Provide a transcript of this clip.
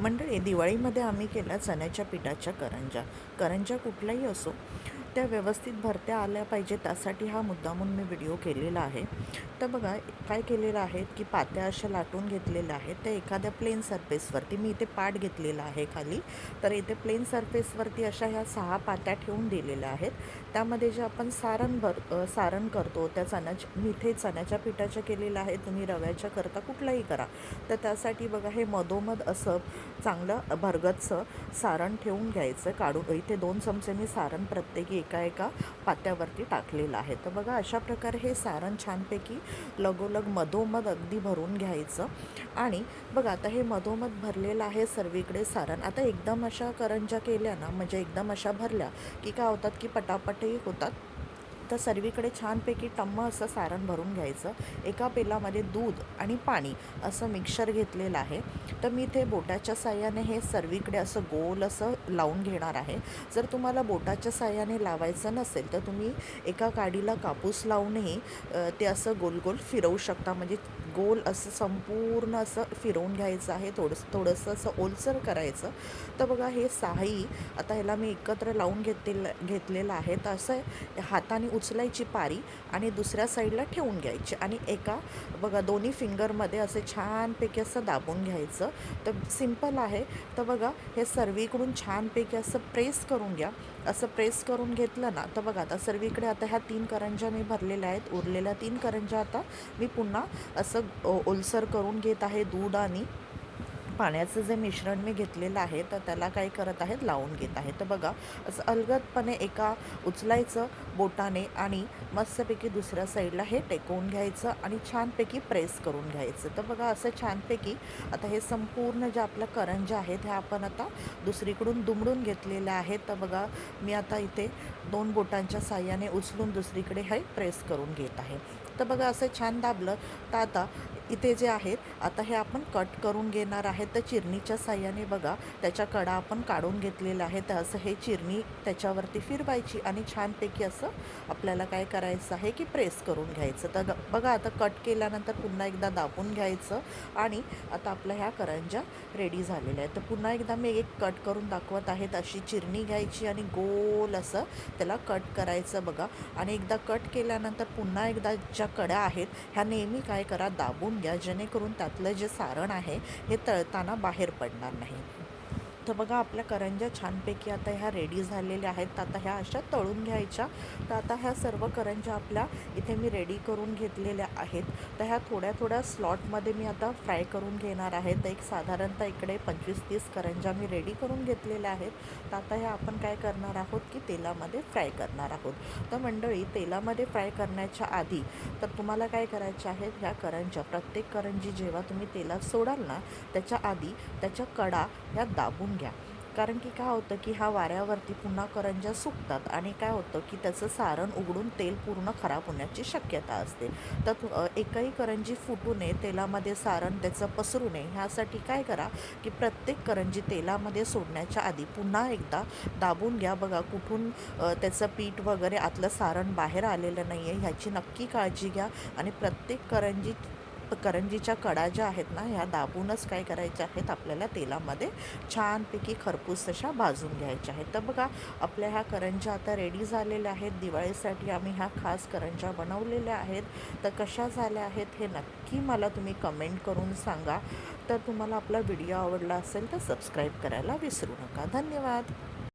मंडळी दिवाळीमध्ये आम्ही केला चण्याच्या पिठाच्या करंजा. करंजा कुठलाही असो त्या व्यवस्थित भरत्या आल्या पाहिजे त्यासाठी हा मुद्दा म्हणून मी व्हिडिओ केलेला आहे. तर बघा काय केलेलं आहे की पात्या अशा लाटून घेतलेल्या आहेत. त्या एखाद्या प्लेन सरफेसवरती मी इथे पाट घेतलेला आहे खाली. तर इथे प्लेन सरफेसवरती अशा ह्या सहा पात्या ठेवून दिलेल्या आहेत. त्यामध्ये जे आपण सारण भर सारण करतो त्या चण्याच्या मी इथे चण्याच्या पिठाच्या केलेलं आहे तुम्ही रव्याच्या करता कुठलाही करा. तर त्यासाठी बघा हे मधोमध असं चांगलं भरगतचं सारण ठेवून घ्यायचं. काढून इथे दोन चमचे मी सारण प्रत्येकी एका एका पात्यावरती टाकलेलं आहे. तर बघा अशा प्रकारे हे सारण छानपैकी लगोलग मधोमध अगदी भरून घ्यायचं. आणि बघा आता हे मधोमध भरलेलं आहे सर्वीकडे सारण. आता एकदम अशा करंजा केल्या ना म्हणजे एकदम अशा भरल्या की काय होतात की पटापटही होतात. तर सर्वीकडे छानपैकी टम्म असं सारण भरून घ्यायचं. एका पेलामध्ये दूध आणि पाणी असं मिक्सर घेतलेलं आहे. तर मी इथे बोटाच्या साह्याने हे सर्वीकडे असं गोल असं लावून घेणार आहे. जर तुम्हाला बोटाच्या साह्याने लावायचं नसेल तर तुम्ही एका काडीला कापूस लावूनही ते असं गोल गोल फिरवू शकता. म्हणजे गोल असं संपूर्ण असं फिरवून घ्यायचं आहे थोडंसं थोडंसं असं ओलसर करायचं. तर बघा हे साही आता ह्याला मी एकत्र लावून घेतलेलं घेतलेलं आहे. तर असं हाताने उचलायची पारी आणि दुसऱ्या साईडला ठेवून घ्यायची आणि एका बघा दोन्ही फिंगरमध्ये असे छानपैकी असं दाबून घ्यायचं. तर सिंपल आहे. तर बघा हे सर्वीकडून छानपैकी असं प्रेस करून घ्या. असं प्रेस करून घेतलं ना तर बघा आता सर्वीकडे आता ह्या तीन करंज्या मी भरलेल्या आहेत. उरलेल्या तीन करंज्या आता मी पुन्हा असं ओलसर करून घेत आहे दूध आणि पाण्याचं जे मिश्रण मी घेतलेलं आहे तर त्याला काय करत आहेत लावून घेत आहे तर बघा असं अलगदपणे एका उचलायचं बोटाने आणि मस्तपैकी दुसऱ्या साईडला हे टेकवून घ्यायचं आणि छानपैकी प्रेस करून घ्यायचं. तर बघा असं छानपैकी आता हे संपूर्ण ज्या आपलं करंज्या आहेत हे आपण आता दुसरीकडून दुमडून घेतलेलं आहेत तर बघा मी आता इथे दोन बोटांच्या साह्याने उचलून दुसरीकडे हे प्रेस करून घेत आहे. तर बघा असं छान दाबलं. तर आता इथे जे आहेत आता हे आपण कट करून घेणार आहेत. तर चिरणीच्या साह्याने बघा त्याच्या कडा आपण काढून घेतलेल्या आहेत. तर असं हे चिरणी त्याच्यावरती फिरवायची आणि छानपैकी असं आपल्याला काय करायचं आहे की प्रेस करून घ्यायचं. तर ग- बघा आता कट केल्यानंतर पुन्हा एकदा दाबून घ्यायचं आणि आता आपल्या ह्या करंज्या रेडी झालेल्या आहेत. तर पुन्हा एकदा मी एक कट करून दाखवत आहे अशी चिरणी घ्यायची आणि गोल असं त्याला कट करायचं बघा. आणि एकदा कट केल्यानंतर पुन्हा एकदा ज्या कड्या आहेत ह्या नेहमी काय करा दाबून घ्या जेणेकरून त्यातलं जे सारण आहे हे तळताना बाहेर पडणार नाही. तर बघा आपल्या करंज्या छानपैकी आता ह्या रेडी झालेल्या आहेत. तर आता ह्या अशा तळून घ्यायच्या. तर आता ह्या सर्व करंज्या आपल्या इथे मी रेडी करून घेतलेल्या आहेत. तर ह्या थोड्या थोड्या स्लॉटमध्ये मी आता फ्राय करून घेणार आहे. तर एक साधारणतः इकडे पंचवीस तीस करंज्या मी रेडी करून घेतलेल्या आहेत. तर आता ह्या आपण काय करणार आहोत की तेलामध्ये फ्राय करणार आहोत. तर मंडळी तेलामध्ये फ्राय करण्याच्या आधी तर तुम्हाला काय करायचे आहेत ह्या करंज्या प्रत्येक करंजी जेव्हा तुम्ही तेलात सोडाल ना त्याच्या आधी त्याच्या कडा ह्या दाबून घ्या. कारण की काय होतं की हा वाऱ्यावरती पुन्हा करंज्या सुकतात आणि काय होतं की त्याचं सारण उघडून तेल पूर्ण खराब होण्याची शक्यता असते. तर एकही करंजी फुटू नये तेलामध्ये सारण त्याचं पसरू नये ह्यासाठी काय करा की प्रत्येक करंजी तेलामध्ये सोडण्याच्या आधी पुन्हा एकदा दाबून घ्या. बघा कुठून त्याचं पीठ वगैरे आतलं सारण बाहेर आलेलं नाही आहे ह्याची नक्की काळजी घ्या आणि प्रत्येक करंजी करंजीच्या कडा ज्या आहेत ना ह्या दाबूनच काय करायच्या आहेत आपल्याला तेलामध्ये छानपैकी खरपूस अशा भाजून घ्यायच्या आहेत. तर बघा आपल्या ह्या करंज्या आता रेडी झालेल्या आहेत. दिवाळीसाठी आम्ही ह्या खास करंज्या बनवलेल्या आहेत. तर कशा झाल्या आहेत हे नक्की मला तुम्ही कमेंट करून सांगा. तर तुम्हाला आपला व्हिडिओ आवडला असेल तर सबस्क्राईब करायला विसरू नका. धन्यवाद.